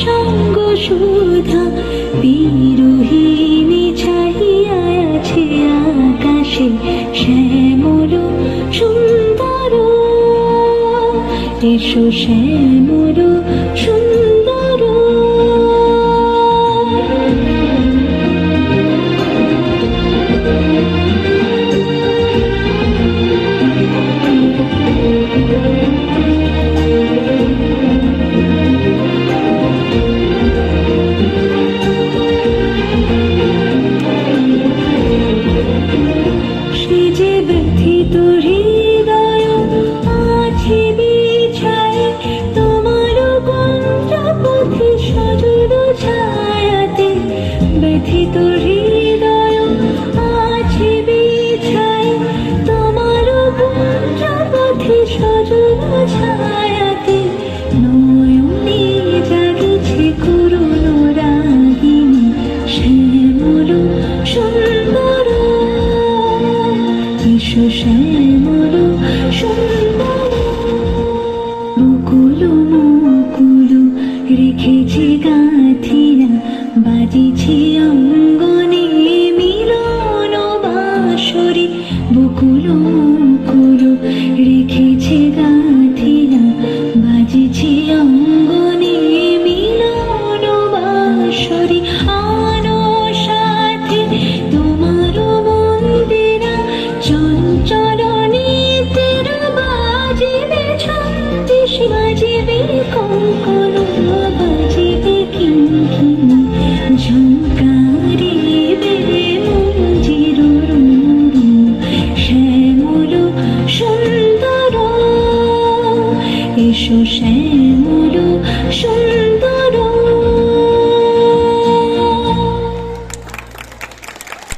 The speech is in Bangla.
সঙ্গ সুধা বিরুহিণী চাহিয়া আছে আকাশে শ্যামল সুন্দর। এসো শ্যামল সুন্দর। ব্যথিত হৃদয় আছে বিছায় তোমার পথে সজল ছায়াতে নয়নে জাগছে করুণ রাগিনী শ্যামল সুন্দর। এসো শ্যামল সুন্দর। বাজিছে অঙ্গনে মিলন বাঁশরে, বকুল কুরু রেখেছে গাথিরা বাজিছে অঙ্গনে মিলন বাঁশরে, আনো সাথে তোমার মন্দিরা চল চরণে তেরা বাজিবে ছন্দিস বাজিবে কঙ্ক 生